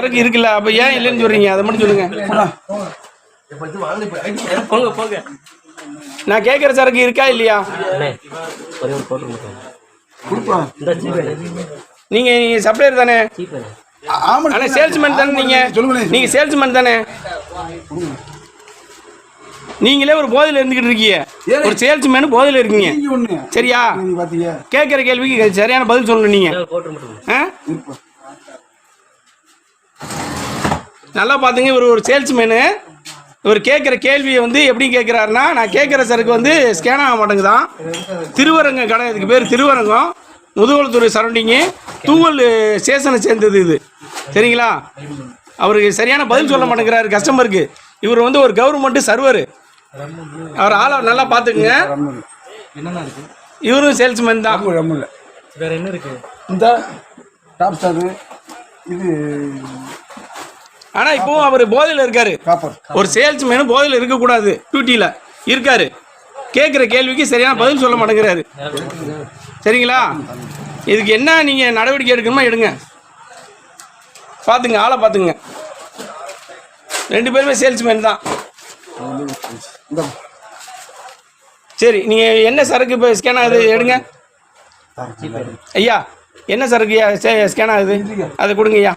சரக்கு இருக்குல்ல. அப்ப ஏன் இல்லைன்னு சொல்றீங்க? அதை மட்டும் சொல்லுங்க. போங்க போங்க. நான் கேட்குற சரக்கு இருக்கா இல்லையா? நீங்க நீங்க சப்ளையர் தானே? ஆனா சேல்ஸ்மேன் தானே நீங்க? நீங்க சேல்ஸ்மேன் தானே? நீங்களே ஒரு போதையில இருந்துகிட்டு இருக்கீங்க. ஒரு சேல்ஸ்மேன் போதையில இருக்கீங்க. சரியா? கேட்குற கேள்விக்கு சரியான பதில் சொல்லணும் நீங்க. ஆ? நல்லா பார்த்துங்க இவர் ஒரு சேல்ஸ்மேனு. இவர் கேட்குற கேள்வியை வந்து எப்படி கேட்குறாருன்னா நான் கேட்குற சரக்கு வந்து ஸ்கேன் ஆக மாட்டேங்குதான். திருவரங்கம் கடை இதுக்கு பேர் திருவரங்கம். முதுகுளத்தூர் சரௌண்டிங்கு தூவல் ஸ்டேஷனை சேர்ந்தது இது. சரிங்களா? அவருக்கு சரியான பதில் சொல்ல மாட்டேங்கிறாரு கஸ்டமருக்கு இவர் வந்து ஒரு கவர்மெண்ட் சர்வர் அவர் ஆளை நல்லா பார்த்துக்குங்க இவரும் சேல்ஸ்மேன் தான். வேற என்ன இருக்கு? இந்த டாப் ஸ்டாரு இது ஆனால் இப்போவும் அவர் போதையில் இருக்காரு. ஒரு சேல்ஸ்மேனு போதையில் இருக்கக்கூடாது. டியூட்டியில் இருக்காரு. கேட்குற கேள்விக்கு சரியான பதில் சொல்ல மாட்டேங்கிறாரு. சரிங்களா? இதுக்கு என்ன நீங்கள் நடவடிக்கை எடுக்கணுமோ எடுங்க. பார்த்துங்க ஆளை பார்த்துங்க ரெண்டு பேருமே சேல்ஸ்மேன் தான். சரி நீங்கள் என்ன சரக்கு இப்போ ஸ்கேன் ஆகுது எடுங்க. ஐயா என்ன சரக்கு ஸ்கேன் ஆகுது. அதை கொடுங்க ஐயா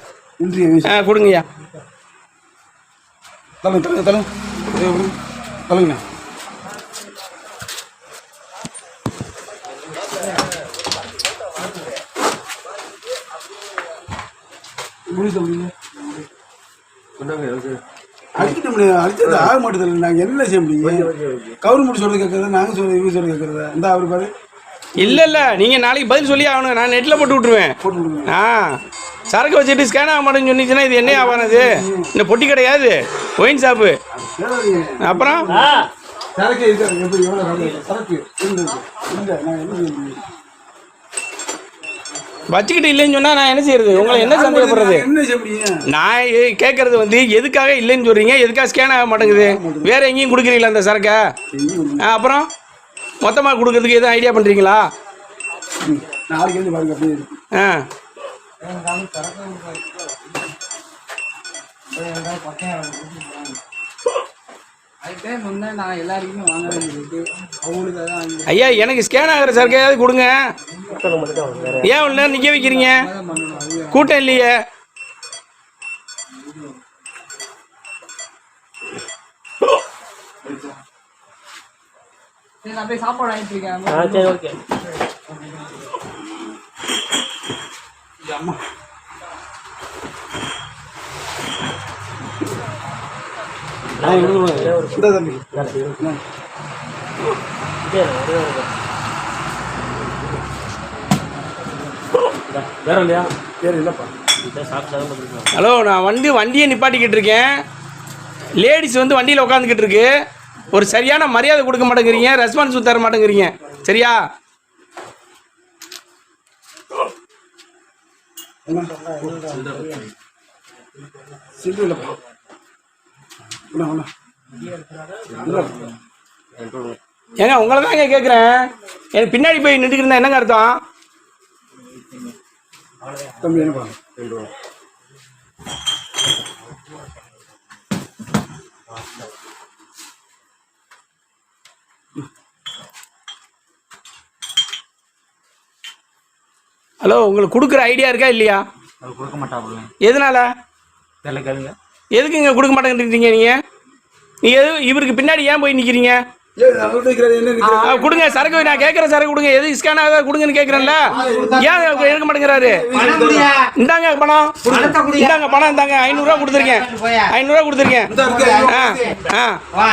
கொடுங்க ஐயா தள்ளுங்க தள்ளுங்க தள்ளுங்க. தள்ளுங்கண்ணா. அடிக்கிட்ட முடியாது? அடிச்சது ஆக மாட்டேது நாங்கள் என்ன செய்ய முடியும்? கவர்மெண்ட் சொல்றது கேட்கறதா நாங்கள் சொல்றது இவங்க சொல்றது கேட்கறதா இந்த அவர் பாரு. இல்லை இல்லை. நீங்கள் நாளைக்கு பதில் சொல்லி ஆகணும். நான் நெட்டில் போட்டு விட்ருவேன் போட்டு ஆ. சரக்கு வச்சுட்டு ஸ்கேன் ஆக மாட்டேன்னு சொன்னிச்சுன்னா இது என்ன ஆகும் இது? இந்த பொட்டி கிடையாது ஒயின் ஷாப்பு. அப்புறம்? வச்சுக்கிட்டு இல்லைன்னு சொன்னால் நான் என்ன செய்யறது? உங்களை என்ன சந்தேகப்படுறது? நான் கேட்கறது வந்து எதுக்காக இல்லைன்னு சொல்றீங்க? எதுக்காக ஸ்கேன் ஆக மாட்டேங்குது? வேற எங்கேயும் கொடுக்குறீங்களா அந்த சரக்கை? ஆ, அப்புறம்? மொத்தமாக கொடுக்கறதுக்கு எதுவும் ஐடியா பண்ணுறீங்களா ம். அதுக்கே முன்னே நான் எல்லாருக்குமே வாங்க அவங்களுக்கு ஐயா எனக்கு ஸ்கேன் ஆகிற சரக்கையாவது கொடுங்க. மட்டும் வேற ஏன் நேரம் நிற்க வைக்கிறீங்க? கூட்டம் இல்லையே. சரி நான் போய் சாப்பாடு வாங்கிட்டு இருக்கேன். ஆ சரி ஓகே. இந்த தம்பி வேற இல்லையா சரி இல்லைப்பா சாப்பிட்டு ஹலோ நான் வந்து வண்டியை நிப்பாட்டிக்கிட்டு இருக்கேன். லேடிஸ் வந்து வண்டியில் உட்காந்துக்கிட்டு இருக்கு. ஒரு சரியான மரியாதை கொடுக்க மாட்டேங்கிறீங்க. ரெஸ்பான்ஸ் தர மாட்டேங்கிறீங்க. சரியா சில்லு இல்லைப்பா ஒன்றா ஒன்றா ஏங்க உங்களை தாங்க கேட்குறேன் எனக்கு பின்னாடி போய் நின்றுக்கிட்டு இருந்தா என்னங்க அர்த்தம்? தம்பி என்னப்பா ஹலோ உங்களுக்கு கொடுக்குற ஐடியா இருக்கா இல்லையா? அவர் கொடுக்க மாட்டாங்க எதனால? தெரியல கேளுங்க. எதுக்குங்க கொடுக்க மாட்டேங்கிறீங்க நீங்கள் நீங்கள் எது இவருக்கு பின்னாடி ஏன் போய் நிற்கிறீங்க நிற்கிறது கொடுங்க சரக்கு நான் கேட்குற சரக்கு கொடுங்க. எது ஸ்கேன் ஆகாத கொடுங்கன்னு கேட்குறேன்ல ஏன் எடுக்க மாட்டேங்கிறாரு? இந்தாங்க பணம். இந்தாங்க பணம் இந்தாங்க. ஐநூறுரூவா கொடுத்துருக்கேன். ஐநூறுரூவா கொடுத்துருக்கேன். ஆ ஆ.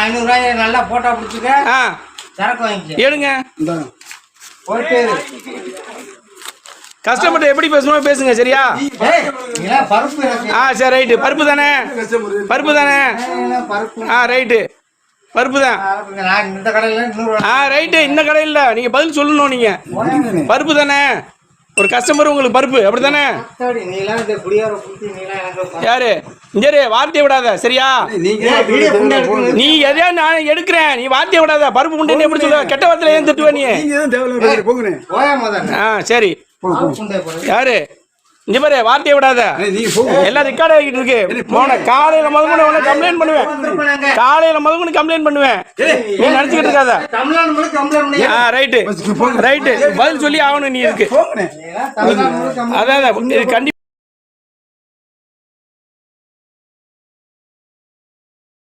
ஐநூறுரூவாய் நல்லா போட்டோ பிடிச்சிக்க ஆ. சரக்கு வாங்கிக்க. எடுங்க. கஸ்டமர்கிட்ட எப்படி பேசணுமோ பேசுங்க சரியா? ஆ சரி ரைட்டு. பருப்பு தானே? பருப்பு தானே? ஆ ரைட்டு. பருப்பு தான். ஆ ரைட்டு. இந்த கடையில் நீங்கள் பதில் சொல்லணும் நீங்கள் பருப்பு தானே? ஒரு கஸ்டமர் உங்களுக்கு பருப்பு. அப்படி தானே? யாரு? இங்கே வார்த்தையை விடாத. சரியா. நீ எதையா நான் எடுக்கிறேன். நீ வார்த்தையை விடாத. பருப்பு முண்டை எப்படி சொல்லுவ? கெட்ட வார்த்தையில ஏன் திட்டுவ நீ? ஆ சரி. யாரு? இங்க பாரு வார்த்தையை விடாத. எல்லாம் ரெக்கார்ட் ஆகிட்டு இருக்கு. போன காலையில முதல் கொண்டு கம்ப்ளைண்ட் பண்ணுவேன். காலையில முதல் கொண்டு கம்ப்ளைண்ட் பண்ணுவேன். நீ நினைச்சுக்கிட்டு இருக்காத. ரைட்டு ரைட்டு பதில் சொல்லி ஆகணும் நீ இருக்கு அதான் கண்டிப்பா